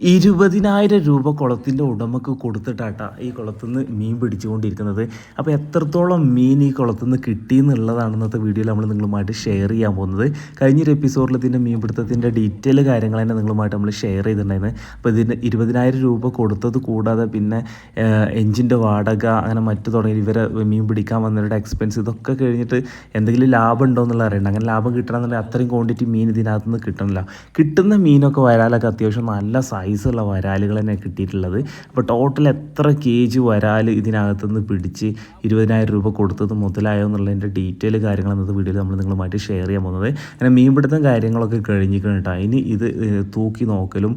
ഇരുപതിനായിരം രൂപ കുളത്തിന്റെ ഉടമക്ക് കൊടുത്തിട്ടാട്ടാ ഈ കുളത്തുനിന്ന് മീൻ പിടിച്ചുകൊണ്ടിരിക്കുന്നത്. അപ്പോൾ എത്രത്തോളം മീൻ ഈ കുളത്തുനിന്ന് കിട്ടി എന്നുള്ളതാണ് ഇന്നത്തെ വീഡിയോയിൽ നമ്മൾ നിങ്ങളുമായിട്ട് ഷെയർ ചെയ്യാൻ പോകുന്നത്. കഴിഞ്ഞൊരു എപ്പിസോഡിൽ ഇതിന്റെ മീൻപിടുത്തത്തിന്റെ ഡീറ്റെയിൽ കാര്യങ്ങൾ തന്നെ നിങ്ങളുമായിട്ട് നമ്മൾ ഷെയർ ചെയ്തിട്ടുണ്ടായിരുന്നു അപ്പോൾ ഇതിന് ഇരുപതിനായിരം രൂപ കൊടുത്തത് കൂടാതെ പിന്നെ എഞ്ചിന്റെ വാടക അങ്ങനെ മറ്റു തുടങ്ങി ഇവരെ മീൻ പിടിക്കാൻ വന്നവരുടെ എക്സ്പെൻസ് ഇതൊക്കെ കഴിഞ്ഞിട്ട് എന്തെങ്കിലും ലാഭം ഉണ്ടോ എന്നുള്ള അറിയണ്ട. അങ്ങനെ ലാഭം കിട്ടണമെന്നുണ്ടെങ്കിൽ അത്രയും ക്വാണ്ടിറ്റി മീൻ ഇതിനകത്തുനിന്ന് കിട്ടണില്ല. കിട്ടുന്ന മീനൊക്കെ വരാലൊക്കെ അത്യാവശ്യം നല്ല സൈസുള്ള വരാലുകൾ തന്നെ കിട്ടിയിട്ടുള്ളത്. അപ്പോൾ ടോട്ടൽ എത്ര കെ ജി വരാൽ ഇതിനകത്തുനിന്ന് പിടിച്ച് ഇരുപതിനായിരം രൂപ കൊടുത്തത് മുതലായോ എന്നുള്ളതിന്റെ ഡീറ്റെയിൽ കാര്യങ്ങൾ ഇന്നത്തെ വീഡിയോയിൽ നമ്മൾ നിങ്ങളുമായിട്ട് ഷെയർ ചെയ്യാൻ പോകുന്നത്. അങ്ങനെ മീൻപിടുത്തം കാര്യങ്ങളൊക്കെ കഴിഞ്ഞിരിക്കണം കേട്ടോ. ഇനി ഇത് തൂക്കി നോക്കലും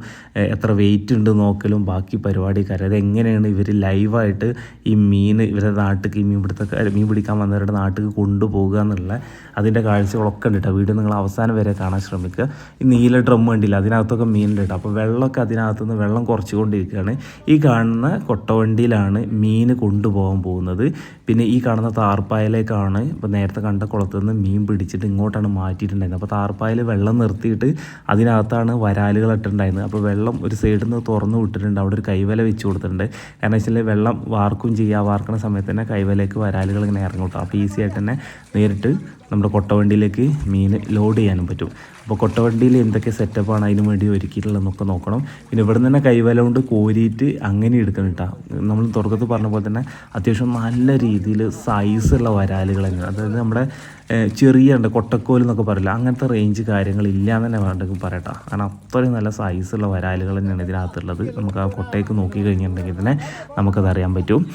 എത്ര വെയിറ്റ് ഉണ്ട് നോക്കലും ബാക്കി പരിപാടി കാര്യം അത് എങ്ങനെയാണ് ഇവർ ലൈവായിട്ട് ഈ മീൻ ഇവരുടെ നാട്ടിലേക്ക് ഈ മീൻപിടുത്തക്കാർ മീൻ പിടിക്കാൻ വന്നവരുടെ നാട്ടിൽ കൊണ്ടുപോകുക എന്നുള്ള അതിന്റെ കാഴ്ചകളൊക്കെ ഉണ്ട് കേട്ടോ. വീഡിയോ നിങ്ങൾ അവസാനം വരെ കാണാൻ ശ്രമിക്കുക. ഈ നീല ഡ്രം കണ്ടില്ല അതിനകത്തൊക്കെ മീനുണ്ട് കേട്ടോ. അപ്പോൾ വെള്ളമൊക്കെ അതിനകത്ത് നിന്ന് വെള്ളം കുറച്ചുകൊണ്ടിരിക്കുകയാണ്. ഈ കാണുന്ന കൊട്ടവണ്ടിയിലാണ് മീൻ കൊണ്ടുപോകാൻ പോകുന്നത്. പിന്നെ ഈ കാണുന്ന താർപ്പായലേക്കാണ് ഇപ്പോൾ നേരത്തെ കണ്ട കുളത്തിൽ നിന്ന് മീൻ പിടിച്ചിട്ട് ഇങ്ങോട്ടാണ് മാറ്റിയിട്ടുണ്ടായിരുന്നത്. അപ്പോൾ താർപ്പായൽ വെള്ളം നിർത്തിയിട്ട് അതിനകത്താണ് വരാലുകൾ ഇട്ടിട്ടുണ്ടായിരുന്നത്. അപ്പോൾ വെള്ളം ഒരു സൈഡിൽ നിന്ന് തുറന്ന് വിട്ടിട്ടുണ്ട്. അവിടെ ഒരു കൈവല വെച്ച് കൊടുത്തിട്ടുണ്ട്. കാരണം വെച്ചാൽ വെള്ളം വാർക്കും ചെയ്യുക വാർക്കുന്ന സമയത്ത് തന്നെ കൈവലേക്ക് വരാലുകൾ ഇങ്ങനെ ഇറങ്ങും അപ്പോൾ ഈസി ആയിട്ട് തന്നെ നേരിട്ട് നമ്മുടെ കൊട്ടവണ്ടിയിലേക്ക് മീൻ ലോഡ് ചെയ്യാനും പറ്റും. അപ്പോൾ കൊട്ടവണ്ടിയിൽ എന്തൊക്കെ സെറ്റപ്പാണ് അതിന് വേണ്ടി ഒരുക്കിയിട്ടുള്ളതെന്നൊക്കെ നോക്കണം. പിന്നെ ഇവിടെ നിന്ന് തന്നെ കൈവല കൊണ്ട് കോരിയിട്ട് അങ്ങനെ എടുക്കണം കേട്ടോ. നമ്മൾ തുടക്കത്തിൽ പറഞ്ഞ പോലെ തന്നെ അത്യാവശ്യം നല്ല രീതിയിൽ സൈസുള്ള വരാലുകൾ തന്നെയാണ്. അതായത് നമ്മുടെ ചെറിയ ഉണ്ട് കൊട്ടക്കോൽ എന്നൊക്കെ പറയില്ല? അങ്ങനത്തെ റേഞ്ച് കാര്യങ്ങളില്ല എന്ന് തന്നെ വേണ്ടെങ്കിൽ പറയട്ടെ. കാരണം അത്രയും നല്ല സൈസുള്ള വരാലുകൾ തന്നെയാണ് ഇതിനകത്തുള്ളത്. നമുക്ക് ആ കൊട്ടയ്ക്ക് നോക്കി കഴിഞ്ഞിട്ടുണ്ടെങ്കിൽ തന്നെ നമുക്കത് അറിയാൻ പറ്റും.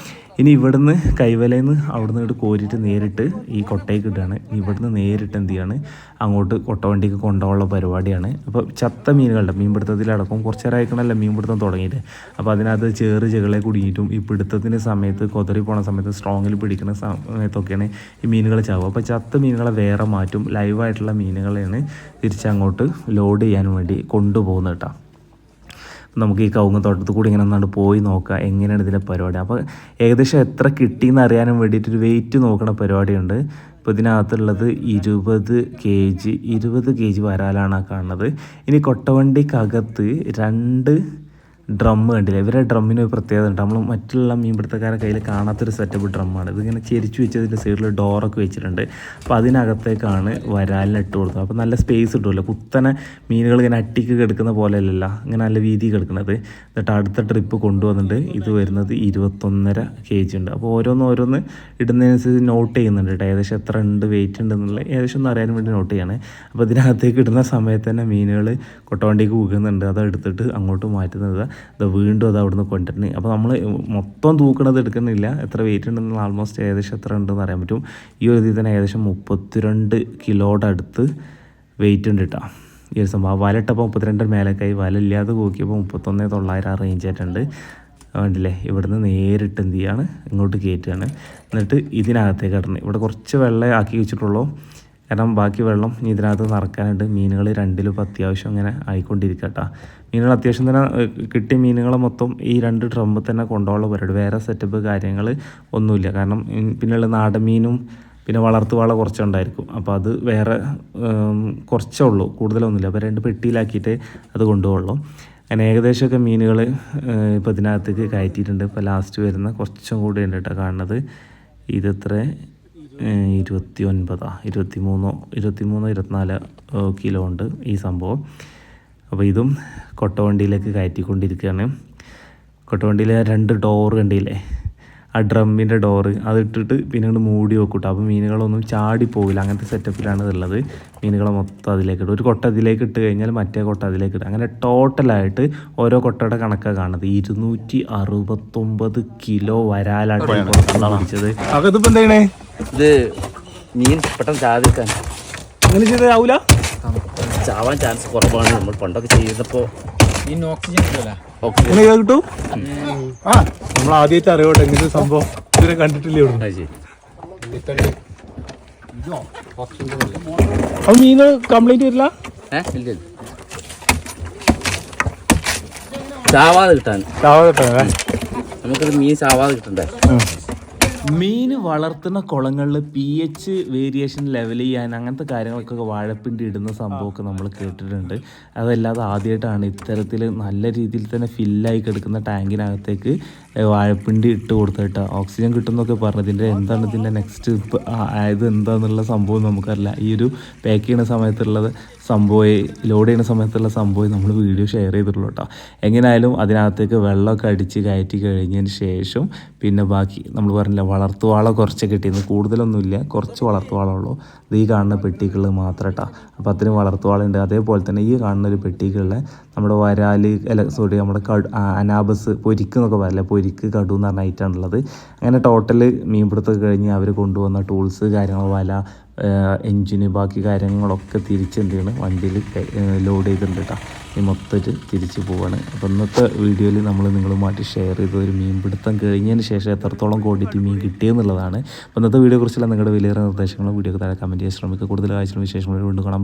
ഇനി ഇവിടുന്ന് കൈവലയിൽ നിന്ന് അവിടുന്ന് ഇങ്ങോട്ട് കോരിയിട്ട് നേരിട്ട് ഈ കൊട്ടയ്ക്ക് ഇടുകയാണ്. ഇവിടുന്ന് നേരിട്ട് എന്ത് ചെയ്യാണ്? അങ്ങോട്ട് കൊട്ടവണ്ടിക്ക് കൊണ്ടുപോകാനുള്ള പരിപാടിയാണ്. അപ്പോൾ ചത്ത മീനുകളുടെ മീൻപിടുത്തത്തിലടക്കം കുറച്ച് നേരമായിക്കണമല്ലോ മീൻപിടുത്തം തുടങ്ങിയിട്ട്. അപ്പോൾ അതിനകത്ത് ചേറ് ചെകളെ കുടുങ്ങിയിട്ടും ഈ പിടുത്തത്തിന്റെ സമയത്ത് കൊതറി പോണ സമയത്ത് സ്ട്രോങ്ങിൽ പിടിക്കുന്ന സമയത്തൊക്കെയാണ് ഈ മീനുകൾ ചാവുക. അപ്പോൾ ചത്ത മീനുകളെ വേറെ മാറ്റും. ലൈവായിട്ടുള്ള മീനുകളെയാണ് തിരിച്ചങ്ങോട്ട് ലോഡ് ചെയ്യാൻ വേണ്ടി കൊണ്ടുപോകുന്നത് കേട്ടോ. നമുക്ക് ഈ കൗങ്ങ തോട്ടത്തിൽ കൂടി ഇങ്ങനെ ഒന്നാണ്ട് പോയി നോക്കുക. എങ്ങനെയാണ് ഇതിന്റെ പരിപാടി? അപ്പോൾ ഏകദേശം എത്ര കിട്ടിയെന്ന് അറിയാനും വേണ്ടിയിട്ടൊരു വെയിറ്റ് നോക്കണ പരിപാടിയുണ്ട്. ഇപ്പോൾ ഇതിനകത്തുള്ളത് ഇരുപത് കെ ജി ഇരുപത് കെ ജി വരാലാണ് കാണുന്നത്. ഇനി കൊട്ടവണ്ടിക്കകത്ത് രണ്ട് ഡ്രം കണ്ടില്ല? ഇവരുടെ ഡ്രമ്മിന് ഒരു പ്രത്യേകത ഉണ്ട്. നമ്മൾ മറ്റുള്ള മീൻപിടുത്തക്കാരുടെ കയ്യിൽ കാണാത്തൊരു സെറ്റപ്പ് ഡ്രമ്മാണ് ഇതിങ്ങനെ ചെരിച്ചു വെച്ചതിന്റെ സൈഡിൽ ഡോറൊക്കെ വെച്ചിട്ടുണ്ട്. അപ്പോൾ അതിനകത്തേക്കാണ് വരാലിന് ഇട്ട് കൊടുത്തത് അപ്പോൾ നല്ല സ്പേസ് കിട്ടുമല്ലോ? കുത്തനെ മീനുകൾ ഇങ്ങനെ അട്ടിക്ക് കിടക്കുന്ന പോലെ അല്ലല്ല ഇങ്ങനെ നല്ല വീതി കിടക്കുന്നത് എന്നിട്ട് അടുത്ത ട്രിപ്പ് കൊണ്ടുവന്നിട്ട് ഇത് വരുന്നത് ഇരുപത്തൊന്നര കെ ജി ഉണ്ട്. അപ്പോൾ ഓരോന്ന് ഓരോന്ന് ഇടുന്നതിനനുസരിച്ച് നോട്ട് ചെയ്യുന്നുണ്ട് കേട്ടോ. ഏകദേശം എത്ര ഉണ്ട് വെയിറ്റ് ഉണ്ടെന്നുള്ള ഏകദേശം ഒന്ന് അറിയാൻ വേണ്ടി നോട്ട് ചെയ്യാണ്. അപ്പോൾ ഇതിനകത്തേക്ക് ഇടുന്ന സമയത്ത് തന്നെ മീനുകൾ കൊട്ടവണ്ടിക്ക് പോകുന്നുണ്ട് അതെടുത്തിട്ട് അങ്ങോട്ട് മാറ്റുന്നത്. അത് വീണ്ടും അത് അവിടുന്ന് കൊണ്ടുവരുന്നത് അപ്പോൾ നമ്മൾ മൊത്തം തൂക്കണത് എടുക്കുന്നില്ല. എത്ര വെയിറ്റ് ഉണ്ടെന്ന് ആൾമോസ്റ്റ് ഏകദേശം എത്ര ഉണ്ടെന്ന് അറിയാൻ പറ്റും. ഈ ഒരു ഇതിൽ തന്നെ ഏകദേശം മുപ്പത്തിരണ്ട് കിലോയുടെ അടുത്ത് വെയിറ്റ് ഉണ്ട് കേട്ടോ. ഈ ഒരു സംഭവം. വല ഇട്ടപ്പോൾ മുപ്പത്തിരണ്ടിന് മേലേക്കായി. വല ഇല്ലാതെ നോക്കിയപ്പോൾ മുപ്പത്തൊന്ന് തൊള്ളായിരം ആ റേഞ്ച് ആയിട്ടുണ്ട്. വേണ്ടില്ലേ ഇവിടുന്ന് നേരിട്ട് എന്ത് ചെയ്യാണ്? ഇങ്ങോട്ട് കയറ്റുകയാണ്. എന്നിട്ട് ഇതിനകത്തേക്ക് ഇടണം. ഇവിടെ കുറച്ച് വെള്ളം ആക്കി വെച്ചിട്ടുള്ളൂ. കാരണം ബാക്കി വെള്ളം ഇനി ഇതിനകത്ത് നിറക്കാനായിട്ട് മീനുകൾ രണ്ടിലും ഇപ്പോൾ അത്യാവശ്യം ഇങ്ങനെ ആയിക്കൊണ്ടിരിക്കുക മീനുകൾ അത്യാവശ്യം തന്നെ കിട്ടിയ മീനുകളെ മൊത്തം ഈ രണ്ട് ഡ്രമ്മിൽ തന്നെ കൊണ്ടുപോകാനുള്ള പരിപാടി. വേറെ സെറ്റപ്പ് കാര്യങ്ങൾ ഒന്നുമില്ല. കാരണം പിന്നെയുള്ള നാടൻ മീനും പിന്നെ വളർത്തു വാള കുറച്ചുണ്ടായിരിക്കും. അപ്പോൾ അത് വേറെ കുറച്ചേ ഉള്ളൂ. കൂടുതലൊന്നുമില്ല. അപ്പോൾ രണ്ട് പെട്ടിയിലാക്കിയിട്ട് അത് കൊണ്ടുപോകുള്ളൂ അങ്ങനെ ഏകദേശമൊക്കെ മീനുകൾ ഇപ്പോൾ ഇതിനകത്തേക്ക് കയറ്റിയിട്ടുണ്ട്. ഇപ്പോൾ ലാസ്റ്റ് വരുന്ന കുറച്ചും കൂടി ഉണ്ട് കേട്ടോ കാണുന്നത്. ഇതെത്ര. ഇരുപത്തി ഒൻപതാ ഇരുപത്തി മൂന്നോ ഇരുപത്തി മൂന്നോ ഇരുപത്തിനാല് കിലോ ഉണ്ട് ഈ സംഭവം. അപ്പോൾ ഇതും കൊട്ടവണ്ടിയിലേക്ക് കയറ്റിക്കൊണ്ടിരിക്കുകയാണ്. കൊട്ടവണ്ടിയിലെ രണ്ട് ഡോറ് കണ്ടില്ലേ? ആ ഡ്രമ്മിന്റെ ഡോറ് അതിട്ടിട്ട് പിന്നെ അങ്ങോട്ട് മൂടി വെക്കൂട്ടോ. അപ്പോൾ മീനുകളൊന്നും ചാടി പോകില്ല അങ്ങനത്തെ സെറ്റപ്പിലാണ് ഇതുള്ളത്. മീനുകളെ മൊത്തം അതിലേക്ക് ഇടും. ഒരു കൊട്ട അതിലേക്ക് ഇട്ട് കഴിഞ്ഞാൽ മറ്റേ കൊട്ട അതിലേക്ക് ഇടും. അങ്ങനെ ടോട്ടലായിട്ട് ഓരോ കൊട്ടയുടെ കണക്കാണ് കാണുന്നത്. ഇരുന്നൂറ്റി അറുപത്തൊമ്പത് കിലോ വരാലാണ് ഈ കുളത്തിൽ പിടിച്ചത് അകത്തിപ്പോ എന്താണ് ഇത് മീൻ പെട്ടെന്ന് ചാതിക്കാൻ അങ്ങനെ ചെയ്താവൂല ചാവാൻ ചാൻസ് കുറവാണ്. നമ്മൾ പണ്ടൊക്കെ ചെയ്തപ്പോൾ അങ്ങനെ ചെയ്താ ആ നമ്മൾ ആദ്യമായിട്ട് അറിയോട്ടെ ഇങ്ങനെ സംഭവം ഇതുവരെ കണ്ടിട്ടില്ലേ അത് മീന് കംപ്ലൈന്റ് വരില്ല? ചാവാതെ കിട്ടാൻ. ചാവാതെ കിട്ടാൻ നമുക്കത് മീൻ ചാവാതെ കിട്ടണ്ടേ? മീൻ വളർത്തുന്ന കുളങ്ങളിൽ പി എച്ച് വേരിയേഷൻ ലെവൽ ചെയ്യാൻ അങ്ങനത്തെ കാര്യങ്ങൾക്കൊക്കെ വാഴപ്പിണ്ടി ഇടുന്ന സംഭവമൊക്കെ നമ്മൾ കേട്ടിട്ടുണ്ട്. അതല്ലാതെ ആദ്യമായിട്ടാണ് ഇത്തരത്തിൽ നല്ല രീതിയിൽ തന്നെ ഫില്ലായി കിടക്കുന്ന ടാങ്കിനകത്തേക്ക് വാഴപ്പിണ്ടി ഇട്ട് കൊടുത്തിട്ട് ഓക്സിജൻ കിട്ടുന്നൊക്കെ പറഞ്ഞു ഇതിന്റെ എന്താണ് ഇതിന്റെ നെക്സ്റ്റ് ആയത് എന്താണെന്നുള്ള സംഭവം നമുക്കറിയില്ല. ഈ ഒരു പാക്ക് ചെയ്യുന്ന സമയത്തുള്ളത് സംഭവം ലോഡ് ചെയ്യുന്ന സമയത്തുള്ള സംഭവം നമ്മൾ വീഡിയോ ഷെയർ ചെയ്തിട്ടുള്ളൂ കേട്ടോ എങ്ങനെയായാലും അതിനകത്തേക്ക് വെള്ളമൊക്കെ അടിച്ച് കയറ്റി കഴിഞ്ഞതിന് ശേഷം പിന്നെ ബാക്കി നമ്മൾ പറഞ്ഞില്ല വളർത്തുവാള കുറച്ച് കിട്ടിയിരുന്നു. കൂടുതലൊന്നുമില്ല കുറച്ച് വളർത്തുവാളുള്ളൂ ഇത് ഈ കാണുന്ന പെട്ടിക്കുള്ളത് മാത്രം കേട്ടോ അപ്പോൾ അത്രയും വളർത്തുവാളുണ്ട്. അതേപോലെ തന്നെ ഈ കാണുന്ന ഒരു പെട്ടികളിലെ നമ്മുടെ വരാൽ അല്ല സോറി നമ്മുടെ കടു അനാബസ് പൊരിക്ക് എന്നൊക്കെ പറയില്ല പൊരിക്ക് കടു എന്ന് പറഞ്ഞ ഐറ്റാണുള്ളത് അങ്ങനെ ടോട്ടൽ മീൻപിടുത്തമൊക്കെ കഴിഞ്ഞ് അവർ കൊണ്ടുവന്ന ടൂൾസ് കാര്യങ്ങൾ വല എൻജിന് ബാക്കി കാര്യങ്ങളൊക്കെ തിരിച്ച് എന്ത് ചെയ്യണം? വണ്ടിയിൽ ലോഡ് ചെയ്തിട്ടുണ്ട് കേട്ടോ ഈ മൊത്തത്തിൽ തിരിച്ച് പോവാണ്. അപ്പോൾ ഇന്നത്തെ വീഡിയോയിൽ നമ്മൾ നിങ്ങളുമായിട്ട് ഷെയർ ചെയ്ത ഒരു മീൻ പിടുത്തം കഴിഞ്ഞതിന് ശേഷം എത്രത്തോളം ക്വാണ്ടിറ്റി മീൻ കിട്ടിയെന്നുള്ളതാണ്. അപ്പോൾ ഇന്നത്തെ വീഡിയോ കുറിച്ചുള്ള നിങ്ങളുടെ വിലയേറെ നിർദ്ദേശങ്ങളും വീഡിയോ താഴെ കമന്റ് ചെയ്യാൻ ശ്രമിക്കുക. കൂടുതൽ കാഴ്ചകളും വിശേഷങ്ങളും വീണ്ടും കാണാം.